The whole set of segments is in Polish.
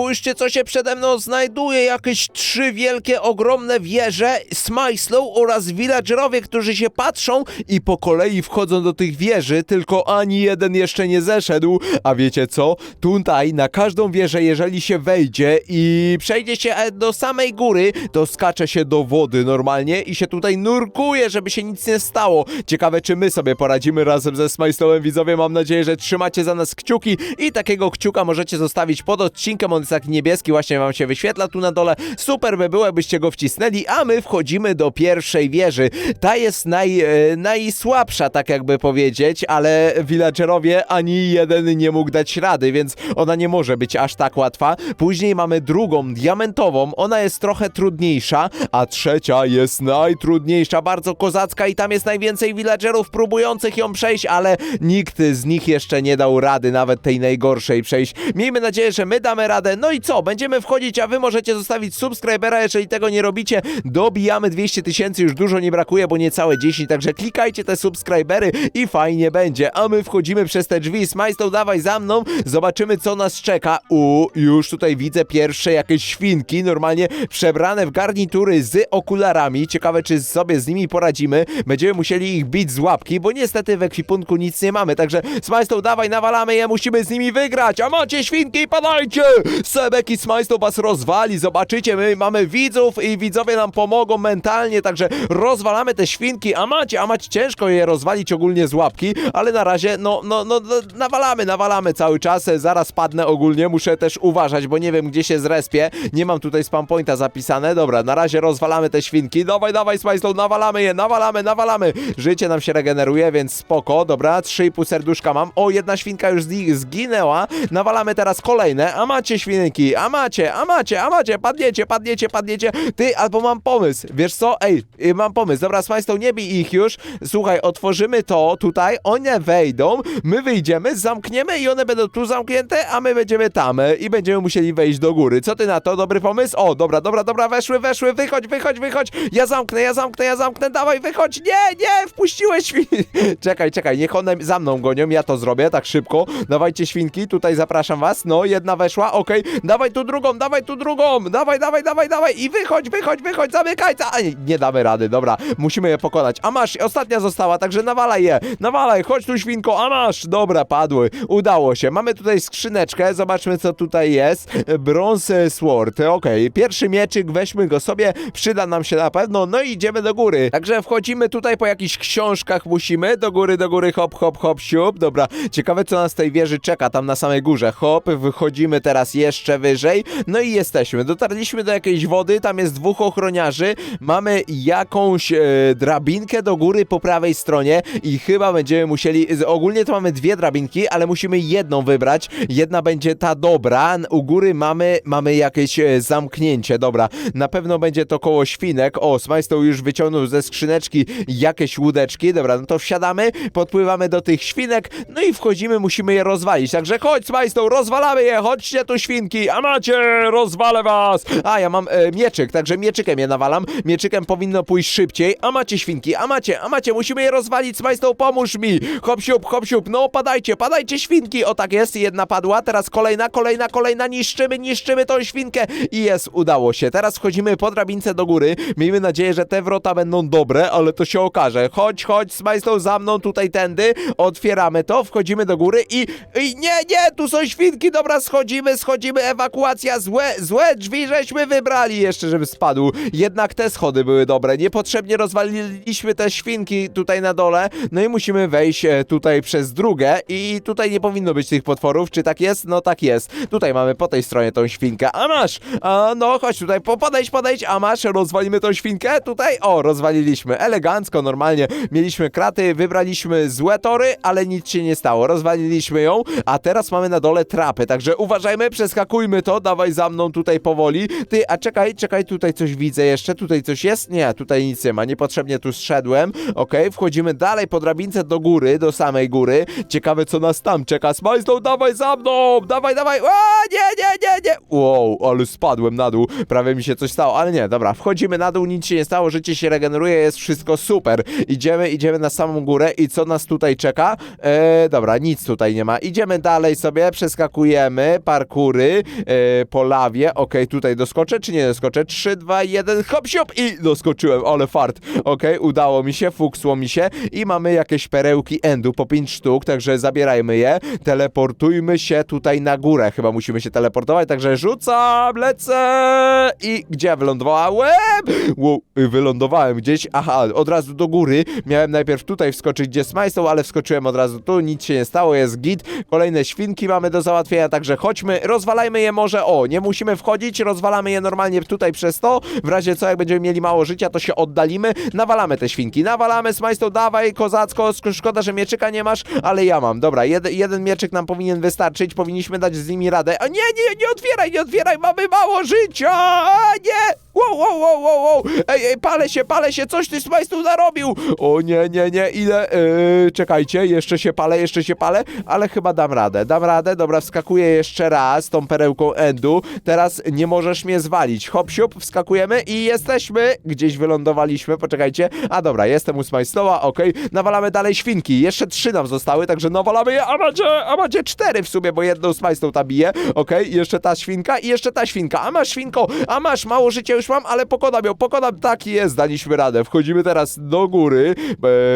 Spójrzcie, co się przede mną znajduje. Jakieś trzy wielkie, ogromne wieże, Smajslow oraz villagerowie, którzy się patrzą i po kolei wchodzą do tych wieży, tylko ani jeden jeszcze nie zeszedł. A wiecie co? Tutaj na każdą wieżę, jeżeli się wejdzie i przejdzie się e, do samej góry, to skacze się do wody normalnie i się tutaj nurkuje, żeby się nic nie stało. Ciekawe, czy my sobie poradzimy razem ze Smajslowem, widzowie. Mam nadzieję, że trzymacie za nas kciuki i takiego kciuka możecie zostawić pod odcinkiem. On jest taki niebieski, właśnie wam się wyświetla tu na dole. Super by było, jakbyście go wcisnęli, a my wchodzimy do pierwszej wieży. Ta jest naj, e, najsłabsza, tak jakby powiedzieć, ale villagerowie ani jeden nie mógł dać rady, więc ona nie może być aż tak łatwa. Później mamy drugą, diamentową, ona jest trochę trudniejsza, a trzecia jest najtrudniejsza, bardzo kozacka i tam jest najwięcej villagerów próbujących ją przejść, ale nikt z nich jeszcze nie dał rady, nawet tej najgorszej przejść. Miejmy nadzieję, że my damy radę. No i co? Będziemy wchodzić, a wy możecie zostawić subskrybera, jeżeli tego nie robicie. Dobijamy 200 tysięcy, już dużo nie brakuje, bo niecałe 10, także klikajcie te subskrybery i fajnie będzie. A my wchodzimy przez te drzwi. Smajstow, dawaj za mną, zobaczymy co nas czeka. U, już tutaj widzę pierwsze jakieś świnki, normalnie przebrane w garnitury z okularami. Ciekawe, czy sobie z nimi poradzimy. Będziemy musieli ich bić z łapki, bo niestety w ekwipunku nic nie mamy, także Smajstow, dawaj, nawalamy je, musimy z nimi wygrać. A macie świnki, padajcie! Sebek i Smajstow was rozwali, zobaczycie, my mamy widzów i widzowie nam pomogą mentalnie, także rozwalamy te świnki, a macie, a macie ciężko je rozwalić ogólnie z łapki, ale na razie, no, no, no, no nawalamy, nawalamy cały czas, zaraz padnę ogólnie, muszę też uważać, bo nie wiem, gdzie się zrespię, nie mam tutaj spam pointa zapisane, dobra, na razie rozwalamy te świnki, dawaj, dawaj, Smajstow, nawalamy je, nawalamy, nawalamy, życie nam się regeneruje, więc spoko, dobra, 3,5 serduszka mam, o, jedna świnka już zginęła, nawalamy teraz kolejne, a macie świnki, a macie, a macie, a macie, padniecie, padniecie, padniecie, ty, albo mam pomysł, wiesz co, ej, y, mam pomysł, dobra, Smajstow, nie bij ich już, słuchaj, otworzymy to. Tutaj, one wejdą, my wyjdziemy, zamkniemy i one będą tu zamknięte, a my będziemy tam e, i będziemy musieli wejść do góry, co ty na to, dobry pomysł? O, dobra, dobra, dobra, weszły, weszły, wychodź, wychodź, wychodź, ja zamknę, ja zamknę, ja zamknę, dawaj, wychodź, nie, nie, wpuściłeś mi, czekaj, czekaj, niech one za mną gonią, ja to zrobię, tak szybko, dawajcie świnki, tutaj zapraszam was, no, jedna weszła, okej, dawaj tu drugą, dawaj tu drugą, dawaj, dawaj, dawaj, dawaj i wychodź, wychodź, wychodź, zamykaj, za... A, nie, nie damy rady, dobra, musimy je pokonać, a masz, ostatnia została, także nawalaj je, nawalaj, chodź tu świnko, a masz, dobra, padły, udało się, mamy tutaj skrzyneczkę, zobaczmy co tutaj jest, bronze sword, okej, pierwszy mieczyk, weźmy go sobie, przyda nam się na pewno, no i idziemy do góry, także wchodzimy tutaj po jakichś książkach, musimy, do góry, do góry, hop, hop, hop, siup, dobra, ciekawe co nas tej wieży czeka, tam na samej górze, hop, wychodzimy teraz jeszcze wyżej, no i jesteśmy, dotarliśmy do jakiejś wody, tam jest dwóch ochroniarzy, mamy jakąś e, drabinkę do góry po prawej stronie i chyba będziemy musieli, ogólnie to mamy dwie drabinki, ale musimy jedną wybrać, jedna będzie ta dobra, u góry mamy, mamy jakieś e, zamknięcie, dobra, na pewno będzie to koło świnek, o, Smajstow już wyciągnął ze skrzyneczki jakieś łódeczki, dobra, no to wsiadamy, podpływamy do tych świnek, no i wchodzimy, musimy je rozwalić, także chodź Smajstow, rozwalamy je, chodźcie tu świnki, a macie, rozwalę was, a ja mam e, mieczyk, także mieczykiem je nawalam, mieczykiem powinno pójść szybciej, a macie świnki, a macie, a macie, musimy je rozwalić, Smajstow, pomóż mi, hop siup, hop siup, no padajcie, padajcie świnki, o tak jest, jedna padła, teraz kolejna, kolejna, kolejna, niszczymy, niszczymy tą świnkę. I jest, udało się, teraz wchodzimy po drabince do góry, miejmy nadzieję, że te wrota będą dobre, ale to się okaże, chodź, chodź, Smajstow za mną tutaj tędy, otwieramy to, wchodzimy do góry i, i nie, nie, tu są świnki, dobra, schodzimy, schodzimy, ewakuacja, złe, złe drzwi żeśmy wybrali jeszcze, żeby spadł, jednak te schody były dobre, niepotrzebnie rozwaliliśmy te świnki tutaj na dole, no i musimy wejść e, tutaj przez drugę i tutaj nie powinno być tych potworów, czy tak jest? No tak jest, tutaj mamy po tej stronie tą świnkę, a masz, a no chodź tutaj, po, podejdź, podejdź, a masz, rozwalimy tą świnkę, tutaj, o, rozwaliliśmy, elegancko, normalnie, mieliśmy kraty, wybraliśmy złe tory, ale nic się nie stało, rozwaliliśmy ją, a teraz mamy na dole trapy, także uważajmy, przeskakujmy to, dawaj za mną tutaj powoli, ty, a czekaj, czekaj, tutaj coś widzę jeszcze, tutaj coś jest? Nie, tutaj nic nie ma, niepotrzebnie tu zszedłem, okej, wchodzimy dalej po drabince do góry, do samej góry, ciekawe co nas tam czeka, Smajstow, dawaj za mną, dawaj, dawaj, a, nie, nie, nie, nie, wow, ale spadłem na dół, prawie mi się coś stało, ale nie, dobra, wchodzimy na dół, nic się nie stało, życie się regeneruje, jest wszystko super, idziemy, idziemy na samą górę i co nas tutaj czeka? Eee, dobra, nic tutaj nie ma, idziemy dalej sobie, przeskakujemy, parkury, góry, e, po lawie, okej, tutaj doskoczę, czy nie doskoczę? 3, 2, 1, hop, siop i doskoczyłem, ale fart, okej, udało mi się, fuksło mi się i mamy jakieś perełki endu po 5 sztuk, także zabierajmy je, teleportujmy się tutaj na górę, chyba musimy się teleportować, także rzucam, lecę i gdzie wylądowałem? Wow, wylądowałem gdzieś, aha, od razu do góry, miałem najpierw tutaj wskoczyć, gdzie smajsą, ale wskoczyłem od razu tu, nic się nie stało, jest git, kolejne świnki mamy do załatwienia, także chodźmy, rozwalajmy je może, o, nie musimy wchodzić, rozwalamy je normalnie tutaj przez to, w razie co, jak będziemy mieli mało życia, to się oddalimy, nawalamy te świnki, nawalamy, smajsą, dawaj, kozacko, szkoda, że mieczyka nie masz, ale ja mam, dobra, jed, jeden mieczyk nam powinien wystarczyć, powinniśmy dać z nimi radę, a nie, nie, nie otwieraj, nie otwieraj, mamy mało życia, a nie, wow, wow, wow, wow, wow, ej, ej, palę się, palę się, coś ty smajstą narobił, o nie, nie, nie, ile, yy, czekajcie, jeszcze się palę, jeszcze się palę, ale chyba dam radę, dam radę, dobra, wskakuję jeszcze raz tą perełką endu, teraz nie możesz mnie zwalić, hop, siup, wskakujemy i jesteśmy, gdzieś wylądowaliśmy, poczekajcie, a dobra, jestem u Smajstoła, okej, nawalamy dalej świnki, jeszcze trzy nam zostały, także nawalamy je, a macie, a macie cztery w sumie, bo jedną Smajstą ta bije, okej, jeszcze ta świnka i jeszcze ta świnka, a masz świnko, a masz, mało życia już mam, ale pokonam ją, pokonam, tak jest, daliśmy radę, wchodzimy teraz do góry,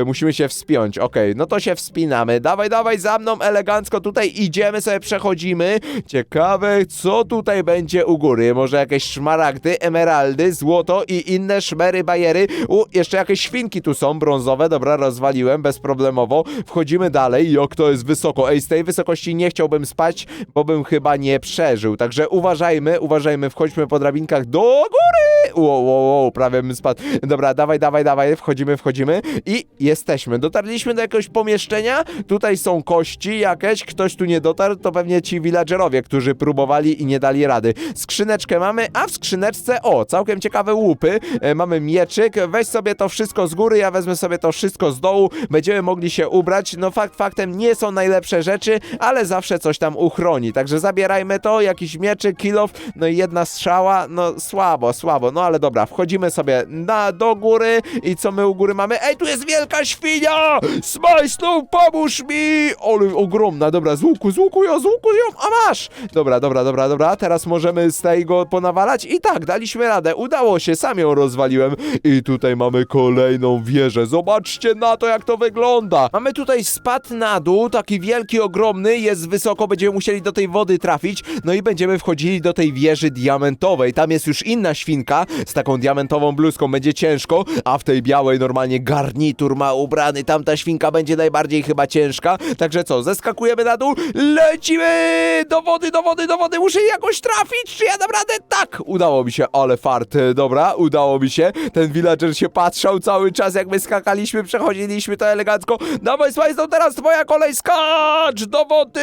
e, musimy się wspiąć, okej, no to się wspinamy, dawaj, dawaj za mną, elegancko. Tutaj idziemy, sobie przechodzimy, ciekawe, co tutaj będzie u góry, może jakieś szmaragdy, emeraldy, złoto i inne szmery, bajery, u, jeszcze jakieś świnki tu są, brązowe, dobra, rozwaliłem, bezproblemowo, wchodzimy dalej, jak to jest wysoko, ej, z tej wysokości nie chciałbym spać, bo bym chyba nie przeżył, także uważajmy, uważajmy, wchodźmy po drabinkach do góry, wow, wow, wow, prawie bym spadł, dobra, dawaj, dawaj, dawaj, wchodzimy, wchodzimy i jesteśmy, dotarliśmy do jakiegoś pomieszczenia, tutaj są kości jakieś, ktoś tu nie dotarł, to pewnie ci villagerowie, którzy próbowali i nie dali rady. Skrzyneczkę mamy, a w skrzyneczce, o, całkiem ciekawe łupy, e, mamy mieczyk, weź sobie to wszystko z góry, ja wezmę sobie to wszystko z dołu, będziemy mogli się ubrać, no fakt faktem nie są najlepsze rzeczy, ale zawsze coś tam uchroni, także zabierajmy to, jakiś mieczyk, kilof, no i jedna strzała, no słabo, słabo, no ale dobra, wchodzimy sobie na, do góry i co my u góry mamy? Ej, tu jest wielka świnia! Smajslu, pomóż mi! Ale ogromna, dobra, z łuku, z łuku ją, z łuku ją, a masz! Dobra, dobra, dobra, dobra, teraz możemy z tego ponawalać i tak, daliśmy radę, udało się, sam ją rozwaliłem i tutaj mamy kolejną wieżę, zobaczcie na to, jak to wygląda! Mamy tutaj spad na dół, taki wielki, ogromny, jest wysoko, będziemy musieli do tej wody trafić, no i będziemy wchodzili do tej wieży diamentowej, tam jest już inna z taką diamentową bluzką, będzie ciężko, a w tej białej normalnie garnitur ma ubrany, tamta świnka będzie najbardziej chyba ciężka, także co, zeskakujemy na dół, lecimy! Do wody, do wody, do wody, muszę jakoś trafić, czy ja dam radę? Tak, udało mi się, ale fart, dobra, udało mi się, ten villager się patrzał cały czas, jak my skakaliśmy, przechodziliśmy to elegancko, dawaj, to teraz twoja kolej, skacz do wody,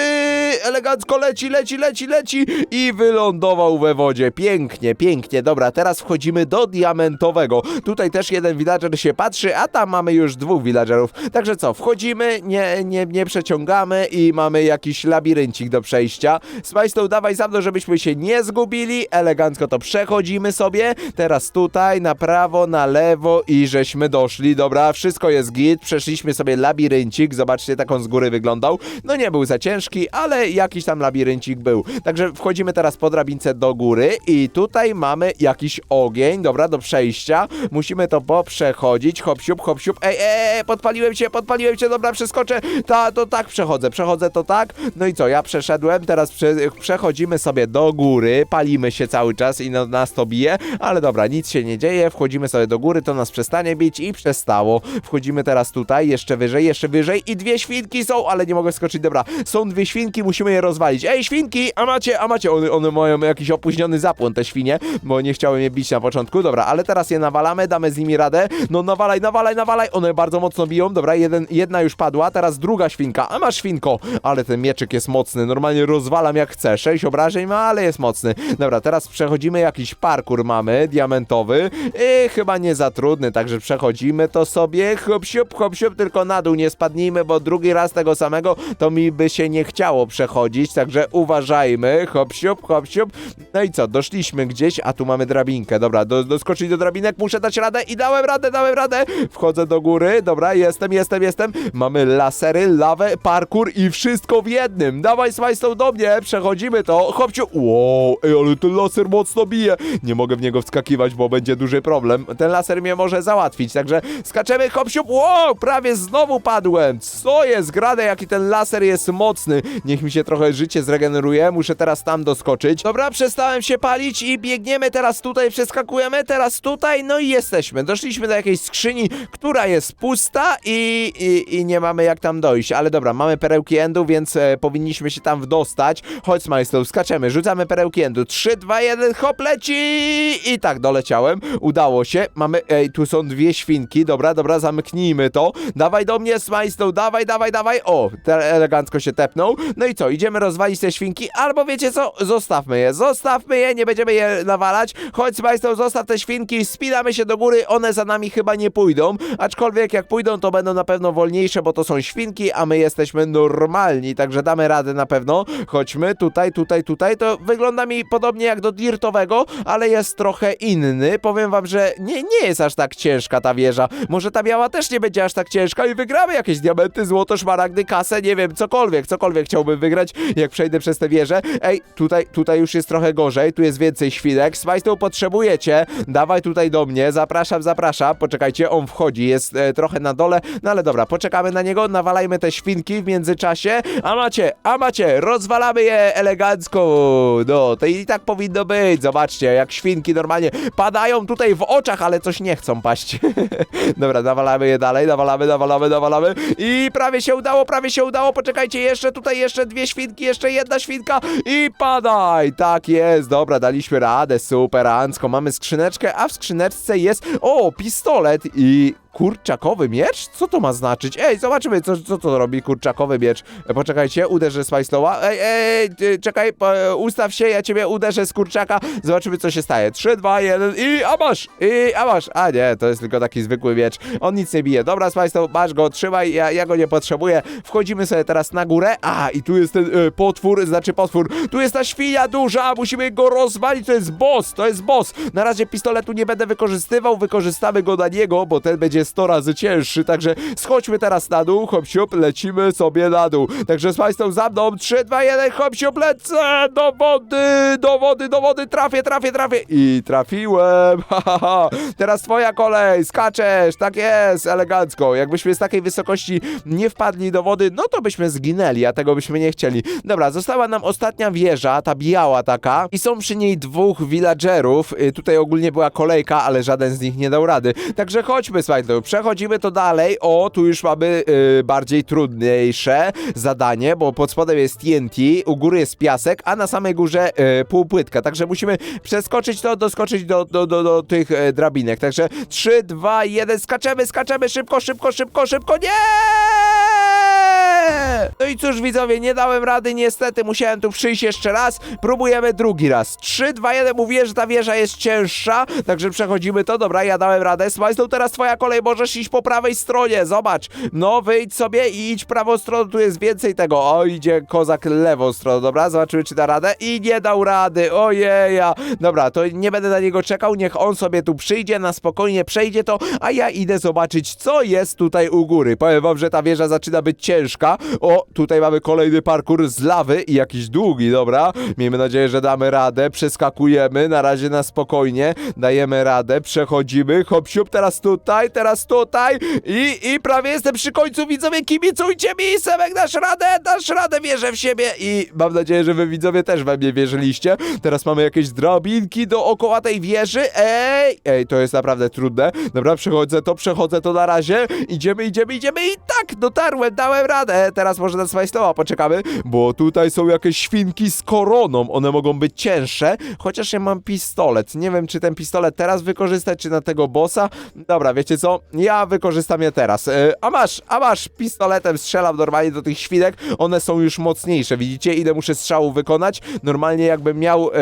elegancko leci, leci, leci, leci i wylądował we wodzie, pięknie, pięknie, dobra, teraz wchodzimy do diamentowego, tutaj też jeden villager się patrzy, a tam mamy już dwóch villagerów, także co, wchodzimy, nie, nie, nie przeciągamy i mamy jakiś labiryncik do przejścia, Smajstow, dawaj za mną, żebyśmy się nie zgubili, elegancko to przechodzimy sobie, teraz tutaj, na prawo, na lewo i żeśmy doszli, dobra, wszystko jest git, przeszliśmy sobie labiryncik, zobaczcie, tak on z góry wyglądał, no nie był za ciężki, ale jakiś tam labiryncik był, także wchodzimy teraz po drabince do góry i tutaj mamy jakiś ogień, dobra, do przejścia, musimy to poprzechodzić, hop siup, hop siup, ej, ej, ej, podpaliłem się, podpaliłem się, dobra, przeskoczę, ta, to tak przechodzę, przechodzę to tak, no i co, ja przeszedłem, teraz prze, przechodzimy sobie do góry, palimy się cały czas i no, nas to bije, ale dobra, nic się nie dzieje, wchodzimy sobie do góry, to nas przestanie bić i przestało, wchodzimy teraz tutaj, jeszcze wyżej, jeszcze wyżej i dwie świnki są, ale nie mogę skoczyć, dobra, są dwie świnki, musimy je rozwalić, ej, świnki, a macie, a macie, one, one mają jakiś opóźniony zapłon, te świnie, bo nie chciały mnie bić na początku, dobra, ale teraz je nawalamy, damy z nimi radę, no nawalaj, nawalaj, nawalaj, one bardzo mocno biją, dobra, jeden, jedna już padła, teraz druga świnka, a masz świnko, ale ten mieczyk jest mocny, normalnie rozwalam jak chcę, sześć obrażeń ma, ale jest mocny, dobra, teraz przechodzimy. Jakiś parkour mamy, diamentowy, i chyba nie za trudny, także przechodzimy to sobie, hop siup, hop siup, tylko na dół nie spadnijmy, bo drugi raz tego samego to mi by się nie chciało przechodzić, także uważajmy, hop siup, hop siup, no i co, doszliśmy gdzieś, a tu mamy drabinkę, dobra, do, doskoczyć do drabinek, muszę dać radę i dałem radę, dałem radę. Wchodzę do góry, dobra, jestem, jestem, jestem. Mamy lasery, lawę, parkour i wszystko w jednym. Dawaj, Smajstone, do mnie, przechodzimy to. Chłopciu, wow, ej, ale ten laser mocno bije. Nie mogę w niego wskakiwać, bo będzie duży problem. Ten laser mnie może załatwić, także skaczemy, hopsiu, wow, prawie znowu padłem. Co jest grane, jaki ten laser jest mocny. Niech mi się trochę życie zregeneruje, muszę teraz tam doskoczyć. Dobra, przestałem się palić i biegniemy teraz tutaj, przeskakujemy teraz tutaj, no i jesteśmy. Doszliśmy do jakiejś skrzyni, która jest pusta i, i, i nie mamy jak tam dojść, ale dobra, mamy perełki endu, więc e, powinniśmy się tam wdostać. Chodź, Smajslow, skaczemy, rzucamy perełki endu. 3, 2, 1, hop, leci! I tak, doleciałem. Udało się. Mamy, ej, tu są dwie świnki. Dobra, dobra, zamknijmy to. Dawaj do mnie, Smajslow, dawaj, dawaj, dawaj. O, te elegancko się tepnął. No i co, idziemy rozwalić te świnki, albo wiecie co, zostawmy je, zostawmy je, nie będziemy je nawalać. Chodź, Smajslow, zostaw te świnki, spinamy się do góry, one za nami chyba nie pójdą, aczkolwiek jak pójdą, to będą na pewno wolniejsze, bo to są świnki, a my jesteśmy normalni, także damy radę na pewno. Chodźmy, tutaj, tutaj, tutaj, to wygląda mi podobnie jak do dirtowego, ale jest trochę inny. Powiem wam, że nie, nie jest aż tak ciężka ta wieża. Może ta biała też nie będzie aż tak ciężka i wygramy jakieś diamenty, złoto, szmaragdy, kasę, nie wiem, cokolwiek, cokolwiek chciałbym wygrać, jak przejdę przez tę wieżę. Ej, tutaj, tutaj już jest trochę gorzej, tu jest więcej świnek. Smajstow potrzebujecie, dawaj tutaj do mnie, zapraszam, zapraszam. Poczekajcie, on wchodzi, jest e, trochę na dole, no ale dobra, poczekamy na niego, nawalajmy te świnki w międzyczasie. A macie, a macie, rozwalamy je elegancko. No, to i tak powinno być. Zobaczcie, jak świnki normalnie padają tutaj w oczach, ale coś nie chcą paść. Dobra, nawalamy je dalej, nawalamy, nawalamy, nawalamy. I prawie się udało, prawie się udało. Poczekajcie, jeszcze tutaj jeszcze dwie świnki, jeszcze jedna świnka i padaj. Tak jest, dobra, daliśmy radę, super, Ancko. Mamy skrzyneczkę, a w skrzyneczce jest, o, pistolet i kurczakowy miecz? Co to ma znaczyć? Ej, zobaczymy, co, co to robi kurczakowy miecz. E, poczekajcie, uderzę z Fajslowa. Ej, ej, czekaj, po, ustaw się, ja ciebie uderzę z kurczaka. Zobaczymy, co się staje. 3, 2, 1 i a masz! I a masz! A nie, to jest tylko taki zwykły miecz. On nic nie bije. Dobra, Fajslow, masz go, trzymaj, ja, ja go nie potrzebuję. Wchodzimy sobie teraz na górę. A, i tu jest ten e, potwór, znaczy potwór. Tu jest ta świnia duża, musimy go rozwalić. To jest boss, to jest boss. Na razie pistoletu nie będę wykorzystywał, wykorzystamy go na niego, bo ten będzie 100 razy cięższy, także schodźmy teraz na dół, hop siup, lecimy sobie na dół. Także z Państwem za mną, 3, 2, 1, hop siup, lecę do wody, do wody, do wody, trafię, trafię, trafię i trafiłem, ha, ha, ha. Teraz twoja kolej, skaczesz, tak jest, elegancko. Jakbyśmy z takiej wysokości nie wpadli do wody, no to byśmy zginęli, a tego byśmy nie chcieli. Dobra, została nam ostatnia wieża, ta biała taka i są przy niej dwóch villagerów. Y, Tutaj ogólnie była kolejka, ale żaden z nich nie dał rady. Także chodźmy, słuchajcie, przechodzimy to dalej. O, tu już mamy y, bardziej trudniejsze zadanie, bo pod spodem jest TNT, u góry jest piasek, a na samej górze y, półpłytka. Także musimy przeskoczyć to, doskoczyć do, do, do, do tych y, drabinek. Także 3, 2, 1, skaczemy, skaczemy, szybko, szybko, szybko, szybko, nie! No i cóż, widzowie, nie dałem rady, niestety, musiałem tu przyjść jeszcze raz. Próbujemy drugi raz. 3, 2, 1, mówię, że ta wieża jest cięższa, także przechodzimy to. Dobra, ja dałem radę. Smajslow, teraz twoja kolej, możesz iść po prawej stronie, zobacz. No, wyjdź sobie i idź prawą stroną, tu jest więcej tego. O, idzie kozak lewą stroną, dobra, zobaczymy, czy da radę. I nie dał rady, ojeja. Dobra, to nie będę na niego czekał, niech on sobie tu przyjdzie, na spokojnie przejdzie to, a ja idę zobaczyć, co jest tutaj u góry. Powiem wam, że ta wieża zaczyna być ciężka. O, tutaj mamy kolejny parkour z lawy i jakiś długi, dobra. Miejmy nadzieję, że damy radę. Przeskakujemy, na razie na spokojnie. Dajemy radę, przechodzimy. Hop, siup, teraz tutaj, teraz tutaj. I, I prawie jestem przy końcu, widzowie, kibicujcie mi! Sebek, dasz radę, dasz radę, wierzę w siebie. I mam nadzieję, że wy, widzowie, też we mnie wierzyliście. Teraz mamy jakieś drabinki dookoła tej wieży. Ej, ej, to jest naprawdę trudne. Dobra, przechodzę to, przechodzę to na razie. Idziemy, idziemy, idziemy i tak, dotarłem, dałem radę. Teraz może na swoje słowa poczekamy, bo tutaj są jakieś świnki z koroną. One mogą być cięższe, chociaż ja mam pistolet. Nie wiem, czy ten pistolet teraz wykorzystać, czy na tego bossa. Dobra, wiecie co? Ja wykorzystam je teraz. E, a masz, a masz, pistoletem strzelam normalnie do tych świnek. One są już mocniejsze, widzicie? Ile muszę strzałów wykonać? Normalnie jakbym miał e,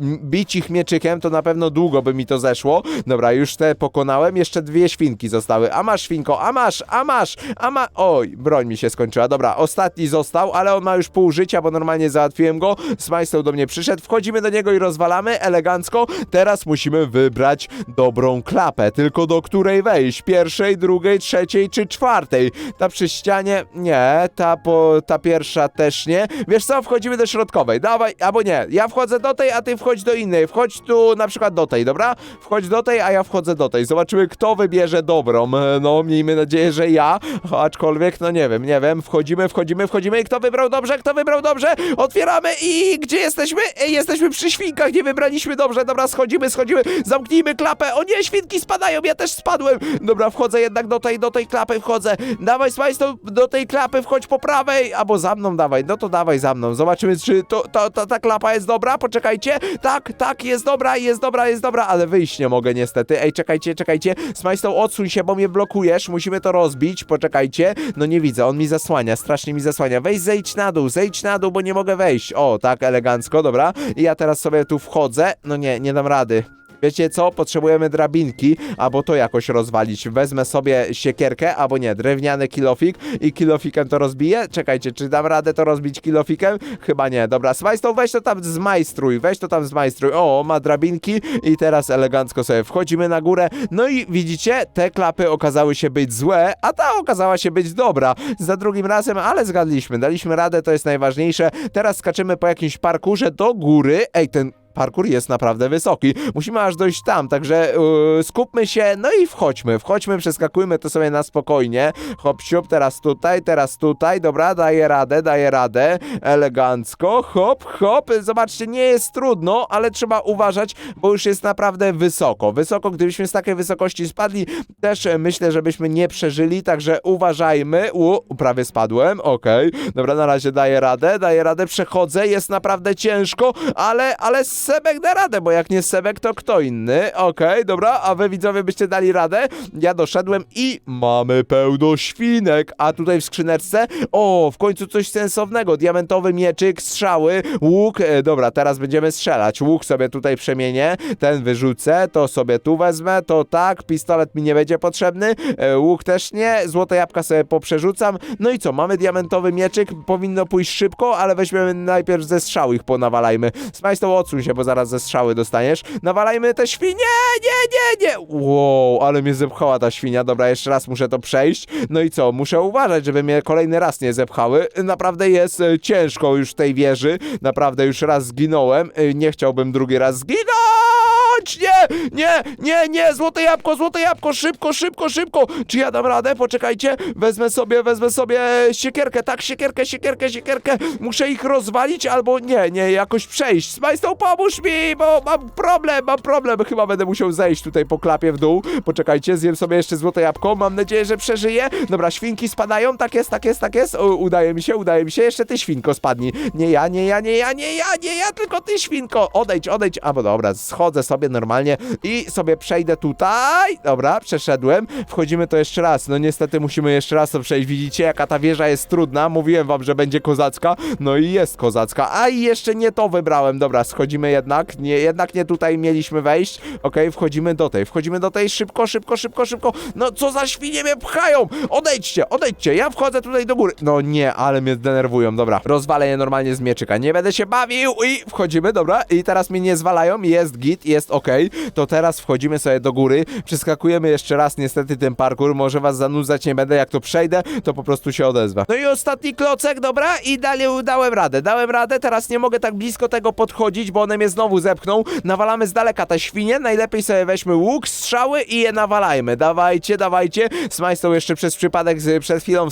bić ich mieczykiem, to na pewno długo by mi to zeszło. Dobra, już te pokonałem. Jeszcze dwie świnki zostały. A masz, świnko, a masz, a masz, a ma... Oj, broń mi się skończyła. Dobra, ostatni został, ale on ma już pół życia, bo normalnie załatwiłem go. Smajstoł do mnie przyszedł, wchodzimy do niego i rozwalamy elegancko. Teraz musimy wybrać dobrą klapę, tylko do której wejść? Pierwszej, drugiej, trzeciej czy czwartej? Ta przy ścianie? Nie, ta, po, ta pierwsza też nie. Wiesz co, wchodzimy do środkowej, dawaj, albo nie, ja wchodzę do tej, a ty wchodź do innej. Wchodź tu na przykład do tej, dobra? Wchodź do tej, a ja wchodzę do tej. Zobaczymy, kto wybierze dobrą. No, miejmy nadzieję, że ja, aczkolwiek, no nie wiem, nie wiem. Wchodzimy, wchodzimy, wchodzimy i kto wybrał dobrze, kto wybrał dobrze? Otwieramy i gdzie jesteśmy? Jesteśmy przy świnkach, nie wybraliśmy dobrze. Dobra, schodzimy, schodzimy, zamknijmy klapę. O nie, świnki spadają, ja też spadłem. Dobra, wchodzę jednak do tej, do tej klapy wchodzę. Dawaj, Smajsto, do tej klapy wchodź po prawej, albo za mną dawaj, no to dawaj za mną. Zobaczymy, czy to, to, to, ta klapa jest dobra, poczekajcie. Tak, tak, jest dobra, jest dobra, jest dobra, ale wyjść nie mogę niestety. Ej, czekajcie, czekajcie. Smajsto, odsuń się, bo mnie blokujesz, musimy to rozbić, poczekajcie. No nie widzę, on mi zasłania, strasznie mi zasłania. Weź, zejdź na dół, zejdź na dół, bo nie mogę wejść. O, tak, elegancko, dobra. I ja teraz sobie tu wchodzę. No nie, nie dam rady. Wiecie co? Potrzebujemy drabinki, albo to jakoś rozwalić. Wezmę sobie siekierkę, albo nie, drewniany kilofik i kilofikiem to rozbiję. Czekajcie, czy dam radę to rozbić kilofikiem? Chyba nie. Dobra, Smajstow, weź to tam zmajstruj, weź to tam zmajstruj. O, ma drabinki i teraz elegancko sobie wchodzimy na górę. No i widzicie, te klapy okazały się być złe, a ta okazała się być dobra. Za drugim razem, ale zgadliśmy, daliśmy radę, to jest najważniejsze. Teraz skaczymy po jakimś parkurze do góry. Ej, ten parkour jest naprawdę wysoki. Musimy aż dojść tam, także yy, skupmy się, no i wchodźmy, wchodźmy, przeskakujmy to sobie na spokojnie. Hop, siup, teraz tutaj, teraz tutaj, dobra, daję radę, daję radę, elegancko, hop, hop, zobaczcie, nie jest trudno, ale trzeba uważać, bo już jest naprawdę wysoko, wysoko, gdybyśmy z takiej wysokości spadli, też myślę, żebyśmy nie przeżyli, także uważajmy, u, prawie spadłem, okej, dobra, na razie daję radę, daję radę, przechodzę, jest naprawdę ciężko, ale, ale Sebek da radę, bo jak nie Sebek, to kto inny? Okej, dobra, a wy widzowie byście dali radę? Ja doszedłem i mamy pełno świnek, a tutaj w skrzyneczce, o, w końcu coś sensownego, diamentowy mieczyk, strzały, łuk, e, dobra, teraz będziemy strzelać, łuk sobie tutaj przemienię, ten wyrzucę, to sobie tu wezmę, to tak, pistolet mi nie będzie potrzebny, e, łuk też nie, złote jabłka sobie poprzerzucam, no i co, mamy diamentowy mieczyk, powinno pójść szybko, ale weźmiemy najpierw ze strzał ich ponawalajmy, Smajstow, odsuń się, bo zaraz ze strzały dostaniesz, nawalajmy te świnie, nie, nie, nie, wow, ale mnie zepchała ta świnia, dobra, jeszcze raz muszę to przejść, no i co, muszę uważać, żeby mnie kolejny raz nie zepchały, naprawdę jest e, ciężko już w tej wieży, naprawdę już raz zginąłem, e, nie chciałbym drugi raz zginąć, nie, nie, nie, nie, złote jabłko, złote jabłko, szybko, szybko, szybko, czy ja dam radę, poczekajcie, wezmę sobie, wezmę sobie siekierkę, tak, siekierkę, siekierkę, siekierkę, muszę ich rozwalić, albo nie, nie, jakoś przejść, Smajstow, pomóż mi, bo mam problem, mam problem, chyba będę musiał zejść tutaj po klapie w dół, poczekajcie, zjem sobie jeszcze złote jabłko, mam nadzieję, że przeżyję, dobra, świnki spadają, tak jest, tak jest, tak jest, o, udaje mi się, udaje mi się, jeszcze ty świnko spadnij, nie ja, nie ja, nie ja, nie ja, nie ja, tylko ty świnko, odejdź, odejdź, a bo dobra, schodzę sobie normalnie i sobie przejdę tutaj, dobra, przeszedłem, wchodzimy to jeszcze raz, no niestety musimy jeszcze raz to przejść, widzicie, jaka ta wieża jest trudna, mówiłem wam, że będzie kozacka, no i jest kozacka, a i jeszcze nie to wybrałem, dobra, schodzimy jednak, nie, jednak nie tutaj mieliśmy wejść, okej, wchodzimy do tej, wchodzimy do tej, szybko, szybko, szybko, szybko, no co za świnie mnie pchają, odejdźcie, odejdźcie, ja wchodzę tutaj do góry, no nie, ale mnie denerwują, dobra, rozwalę je normalnie z mieczyka, nie będę się bawił i wchodzimy, dobra, i teraz mnie nie zwalają, jest git, jest okej, to teraz wchodzimy sobie do góry, przeskakujemy jeszcze raz niestety ten parkour, może was zanudzać nie będę, jak to przejdę, to po prostu się odezwę. No i ostatni klocek, dobra, i dalej dałem radę, dałem radę, teraz nie mogę tak blisko tego podchodzić, bo one mnie znowu zepchną, nawalamy z daleka te świnie, najlepiej sobie weźmy łuk, strzały i je nawalajmy, dawajcie, dawajcie, Smajstow jeszcze przez przypadek z, przed chwilą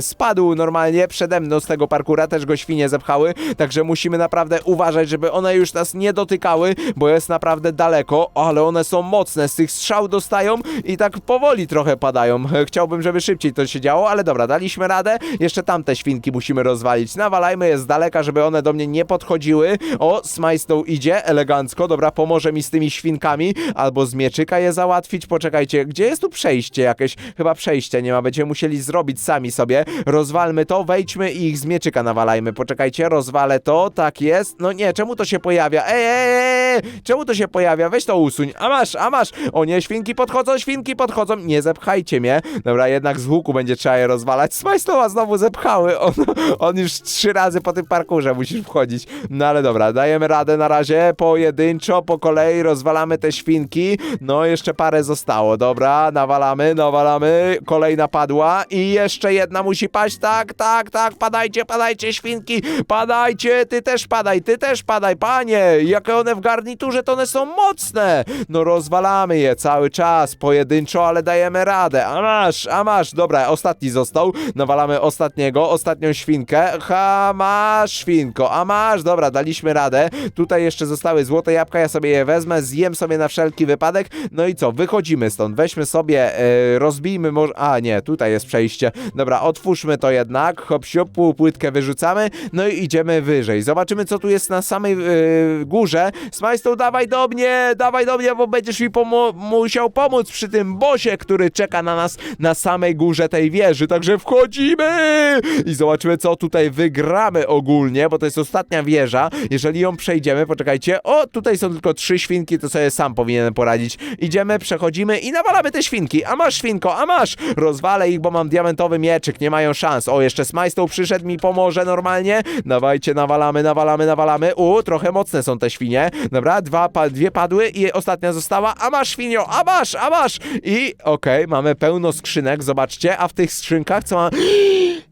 spadł normalnie przede mną z tego parkura, też go świnie zepchały, także musimy naprawdę uważać, żeby one już nas nie dotykały, bo jest naprawdę daleko, ale one są mocne, z tych strzał dostają i tak powoli trochę padają. Chciałbym, żeby szybciej to się działo, ale dobra, daliśmy radę, jeszcze tamte świnki musimy rozwalić, nawalajmy je z daleka, żeby one do mnie nie podchodziły, o, Smajstow idzie, elegancko, dobra, pomoże mi z tymi świnkami, albo z mieczyka je załatwić, poczekajcie, gdzie jest tu przejście jakieś? Chyba przejścia nie ma, będziemy musieli zrobić sami sobie, rozwalmy to, wejdźmy i ich z mieczyka nawalajmy, poczekajcie, rozwalę to, tak jest, no nie, czemu to się pojawia? Ej, ej, ej, czemu to się pojawia? Weź to usuń, a masz, a masz, o nie, świnki podchodzą, świnki podchodzą, nie zepchajcie mnie, dobra, jednak z łuku będzie trzeba je rozwalać, Smajstoła znowu zepchały, on, on już trzy razy po tym parkurze musisz wchodzić, no ale dobra, dajemy radę na razie, pojedynczo, po kolei rozwalamy te świnki, no jeszcze parę zostało, dobra, nawalamy, nawalamy, kolejna padła i jeszcze jedna musi paść, tak, tak, tak, padajcie, padajcie świnki, padajcie, ty też padaj, ty też padaj, panie, jakie one w garniturze, to one są mocne, no rozwalamy je cały czas, pojedynczo, ale dajemy radę, a masz, a masz, dobra, ostatni został, nawalamy ostatniego, ostatnią świnkę, ha, masz świnko, a masz, dobra, daliśmy radę, tutaj jeszcze zostały złote jabłka, ja sobie je wezmę, zjem sobie na wszelki wypadek, no i co, wychodzimy stąd, weźmy sobie, e, rozbijmy może, a nie, tutaj jest przejście, dobra, otwórzmy to jednak, hop pół płytkę wyrzucamy, no i idziemy wyżej, zobaczymy co tu jest na samej e, górze, Smajstow, dawaj do mnie, dawaj do mnie, bo będziesz mi pomo- musiał pomóc przy tym bosie, który czeka na nas na samej górze tej wieży, także wchodzimy i zobaczymy co tutaj wygramy ogólnie, bo to jest ostatnia wieża, jeżeli ją przejdziemy, poczekajcie, o, tutaj są tylko trzy świnki, to sobie sam powinienem poradzić, idziemy, przechodzimy i nawalamy te świnki, a masz świnko, a masz, rozwalę ich, bo mam diamentowy mieczyk, nie mają szans, o, jeszcze Smajstow przyszedł mi pomoże normalnie, dawajcie, nawalamy, nawalamy, nawalamy, u, trochę mocne są te świnie, dobra, dwa, pa, dwie padły i ostatnia została, a masz świnio, a masz, a masz i okej, mamy pełno skrzynek, zobaczcie, a w tych skrzynkach co ma...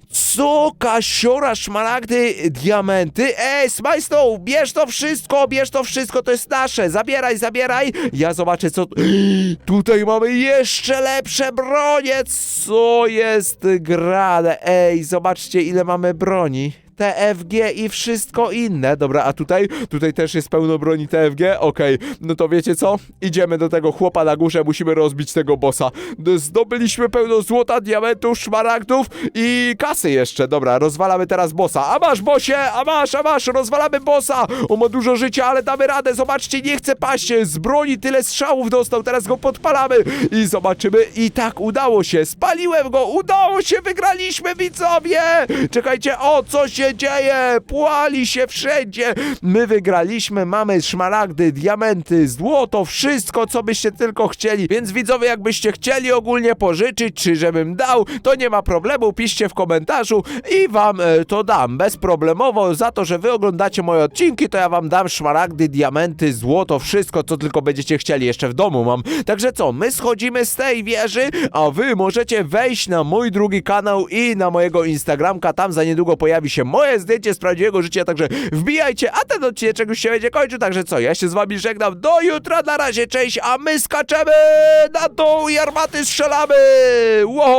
Co? Kasiora, szmaragdy, diamenty? Ej, Smajstow, bierz to wszystko, bierz to wszystko, to jest nasze, zabieraj, zabieraj. Ja zobaczę, co... Tutaj mamy jeszcze lepsze bronie, co jest grane? Ej, zobaczcie, ile mamy broni. TFG i wszystko inne. Dobra, a tutaj? Tutaj też jest pełno broni TFG? Okej, no to wiecie co? Idziemy do tego chłopa na górze, musimy rozbić tego bossa. Zdobyliśmy pełno złota, diamentów, szmaragdów i kasy jeszcze. Dobra, rozwalamy teraz bossa. A masz, bosie! A masz, a masz! Rozwalamy bossa! On ma dużo życia, ale damy radę. Zobaczcie, nie chce paść. Z broni tyle strzałów dostał, teraz go podpalamy i zobaczymy. I tak, udało się. Spaliłem go, udało się, wygraliśmy, widzowie! Czekajcie, o, co się dzieje? Płali się wszędzie. My wygraliśmy, mamy szmaragdy, diamenty, złoto, wszystko, co byście tylko chcieli. Więc widzowie, jakbyście chcieli ogólnie pożyczyć, czy żebym dał, to nie ma problemu, piszcie w komentarzu i wam e, to dam. Bezproblemowo, za to, że wy oglądacie moje odcinki, to ja wam dam szmaragdy, diamenty, złoto, wszystko, co tylko będziecie chcieli. Jeszcze w domu mam. Także co, my schodzimy z tej wieży, a wy możecie wejść na mój drugi kanał i na mojego Instagramka. Tam za niedługo pojawi się moje zdjęcie z prawdziwego życia, także wbijajcie, a ten odcinek już się będzie kończył. Także co, ja się z wami żegnam. Do jutra, na razie, cześć, a my skaczemy na dół i armaty strzelamy. Wow!